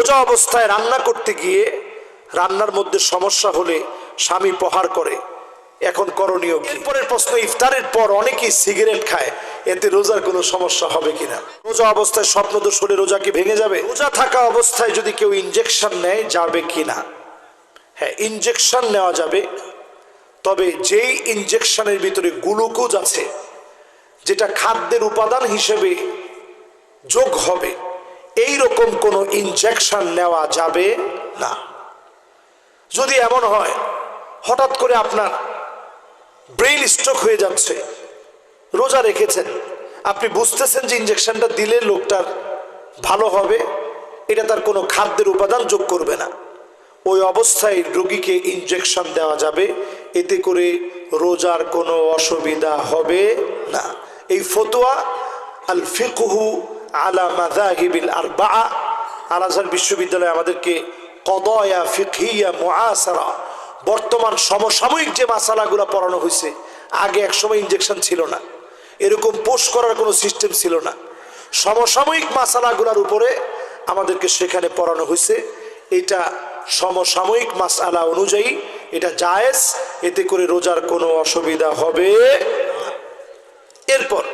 রোজা অবস্থায় রান্না করতে গিয়ে রান্নার মধ্যে সমস্যা হলে স্বামী প্রহার করে। এখন করণীয়? এরপরের প্রশ্ন, ইফতারের পর অনেকেই সিগারেট খায়। এতে রোজার কোনো সমস্যা হবে কিনা? রোজা অবস্থায় স্বপ্নদোষ হলে রোজা কি ভেঙে যাবে? রোজা থাকা অবস্থায় যদি কেউ ইনজেকশন নেয়, যাবে কিনা? হ্যাঁ ইনজেকশন নেওয়া যাবে। তবে যেই ইনজেকশনের ভিতরে গ্লুকোজ আছে, যেটা খাদ্যের উপাদান হিসেবে যোগ হবে এই রকম কোনো ইনজেকশন নেওয়া যাবে না। যদি এমন হয়, হঠাৎ করে আপনার ব্রেইন স্ট্রোক হয়ে যাচ্ছে, রোজা রেখেছেন, আপনি বুঝতেছেন যে ইনজেকশনটা দিলে লোকটার ভালো হবে, এটা তার কোনো খাদ্যের উপাদান যোগ করবে না। ওই অবস্থায় রোগীকে ইনজেকশন দেওয়া যাবে, এতে করে রোজার কোনো অসুবিধা হবে না। এই ফতোয়া আল ফিকহু আলা মাদাহিবিল আর বা আল আজহার বিশ্ববিদ্যালয় আমাদেরকে কদয়া ফিকহিয়া মুআসারা। বর্তমান সমসাময়িক যে মাসালাগুলো পড়ানো হয়েছে, আগে একসময় ইনজেকশন ছিল না। এরকম পোস্ট করার কোনো সিস্টেম ছিল না। সমসাময়িক মাসালাগুলোর উপরে আমাদেরকে সেখানে পড়ানো হয়েছে। এটা সমসাময়িক মাসালা অনুযায়ী এটা জায়েজ, এতে করে রোজার কোনো অসুবিধা হবে এরপর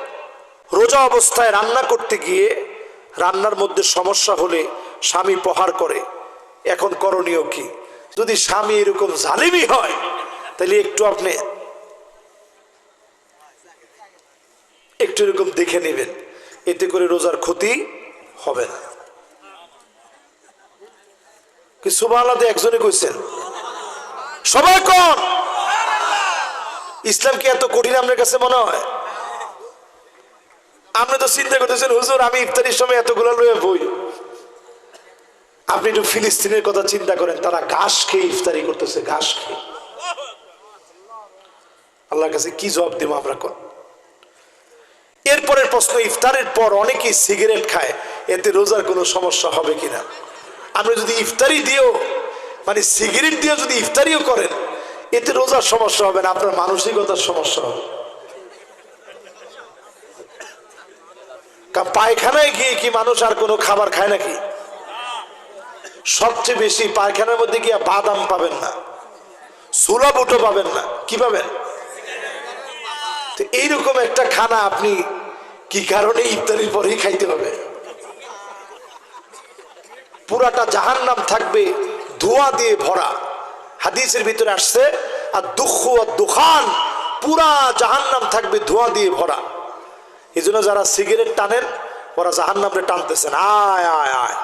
অবস্থায় রান্না করতে গিয়ে রান্নার মধ্যে সমস্যা হলে স্বামী প্রহার করে। এখন করণীয় কি? যদি স্বামী এরকম জালিমি হয়, তাহলে একটু আপনি একটু এরকম দেখে নেবেন। এতে করে রোজার ক্ষতি হবে না। কি সুবহানাল্লাহ একজনে কইছেন? সবাই কন! ইসলাম কি এত কঠিন আপনার কাছে মনে হয়? আপনি তো চিন্তা করতেছেন, হুজুর, আমি ইফতারির সময় এতগুলো লয়ে বই। আপনি একটু ফিলিস্তিনের কথা চিন্তা করেন, তারা ঘাস খেয়ে ইফতারি করতেছে, ঘাস খেয়ে। আল্লাহর কাছে কি জবাব দেবো আমরা কর এরপরের প্রশ্ন, ইফতারের পর অনেকেই সিগারেট খায়, এতে রোজার কোনো সমস্যা হবে কিনা? আপনি যদি ইফতারি দিয়েও মানে সিগারেট দিয়ে যদি ইফতারিও করেন, এতে রোজার সমস্যা হবে না, আপনার মানসিকতার সমস্যা হবে। পায়খানায় গিয়ে কি মানুষ আর কোনো খাবার খায় নাকি? সবচেয়ে বেশি পায়খানার মধ্যে গিয়ে বাদাম পাবেন না। সুলা বুটো পাবেন না। কি পাবেন? এইরকম একটা খানা আপনি কি কারণে ইফতারির পরেই খাইতে হবে? পুরাটা জাহান নাম থাকবে ধোঁয়া দিয়ে ভরা। হাদিসের ভিতরে আসছে আর দুঃখ আর দুখান পুরা জাহান নাম থাকবে ধোঁয়া দিয়ে ভরা। এই জন্য যারা সিগারেট টানেন, ওরা জাহান নামে টানতেছেন। আয় আয় আয়।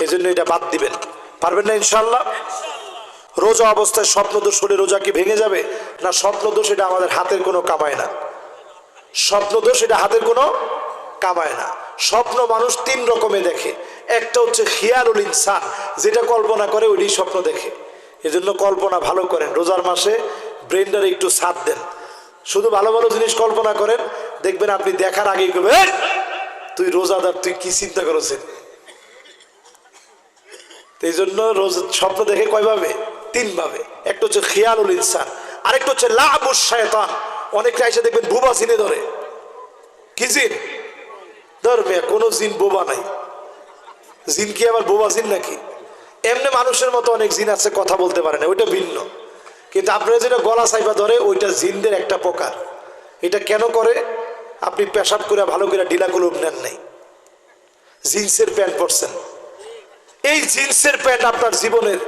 এই জন্য এটা বাদ দিবেন। পারবেন না ইনশাল্লাহ রোজা অবস্থায় স্বপ্নদোষ হলে রোজা কি ভেঙে যাবে? না স্বপ্নদোষ এটা আমাদের হাতের কোনো কামায় না। স্বপ্নদোষ এটা হাতের কোনো কামায় না। স্বপ্ন মানুষ তিন রকমে দেখে। একটা হচ্ছে খিয়ালুল ইনসান, যেটা কল্পনা করে ওইটাই স্বপ্ন দেখে। এজন্য কল্পনা ভালো করেন। রোজার মাসে ব্রেনটারে একটু সাথ দেন। শুধু ভালো ভালো জিনিস কল্পনা করেন, দেখবেন আপনি দেখার আগেই করবেন তুই রোজাদার, তুই কি চিন্তা করেছেন? এই জন্য রোজ স্বপ্ন দেখে কয়ভাবে? তিনভাবে। একটা হচ্ছে খেয়ালুল ইনসান, আরেকটা হচ্ছে লাবুস শয়তান। অনেকটা এসে দেখবেন বুবা জিনে ধরে। কি জিন? ধর্মে কোনো জিন বোবা নাই। জিন কি আবার বোবা জিন নাকি? এমনি মানুষের মতো অনেক জিন আছে, কথা বলতে পারে না, ওইটা ভিন্ন। কিন্তু আপনারা যেটা গলা সাইবা ধরে ওইটা জিনদের একটা প্রকার। এটা কেন করে? আপনি পেশাব করে ভালো করে কলম নেন নাই। জিন্সের প্যান্ট পরছেন। এই জিন্সের প্যান্ট আপনার জীবনের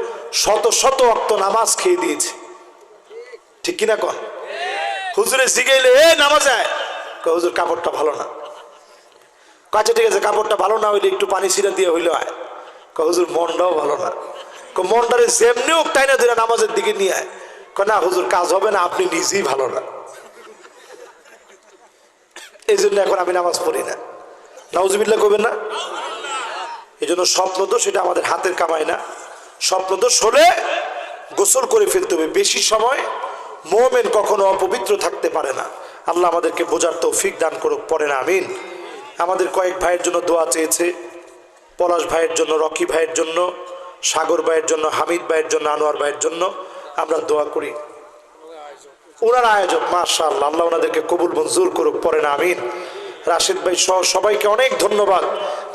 শত শত অক্ত নামাজ খেয়ে দিয়েছে। ঠিক কিনা কন? হুজুরে শিখাইলে এ নামাজ কয়, হুজুর কাপড়টা ভালো না। কাছে ঠিক আছে কাপড়টা ভালো না হইলে একটু পানি ছিটা দিয়ে হইলে কয়, হুজুর মনটাও ভালো না। মনটারে যেমনি হোক তাই না ধরে নামাজের দিকে নিয়ে আয়। না, হুজুর, কাজ হবে না, আপনি নিজেই ভালো না। এই জন্য এখন আমি নামাজ পড়ি না। নাউজুবিল্লাহ করবেন না? এই জন্য স্বপ্ন দোষ, এটা আমাদের হাতের কামাই না। স্বপ্ন দোষ হলে গোসল করে ফেলতে হবে। বেশি সময় মোমেন কখনো অপবিত্র থাকতে পারে না। আল্লাহ আমাদেরকে বোঝার তৌফিক দান করুক পরে না আমিন। আমাদের কয়েক ভাইয়ের জন্য দোয়া চেয়েছে। পলাশ ভাইয়ের জন্য, রকি ভাইয়ের জন্য, সাগর ভাইয়ের জন্য, হামিদ ভাইয়ের জন্য, আনোয়ার ভাইয়ের জন্য। আমরা দোয়া করি। ওনার আয়োজক মাশাল আল্লাহ ওনাদেরকে কবুল মঞ্জুর করুক, পরে না, আমিন। রাশিদ ভাই সহ সবাইকে অনেক ধন্যবাদ।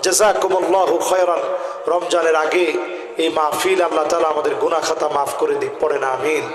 জাজাকুমুল্লাহু খয়রান। রমজানের আগে এই মাহফিল আল্লাহ তালা আমাদের গুনা খাতা মাফ করে দিক পড়ে না, আমিন।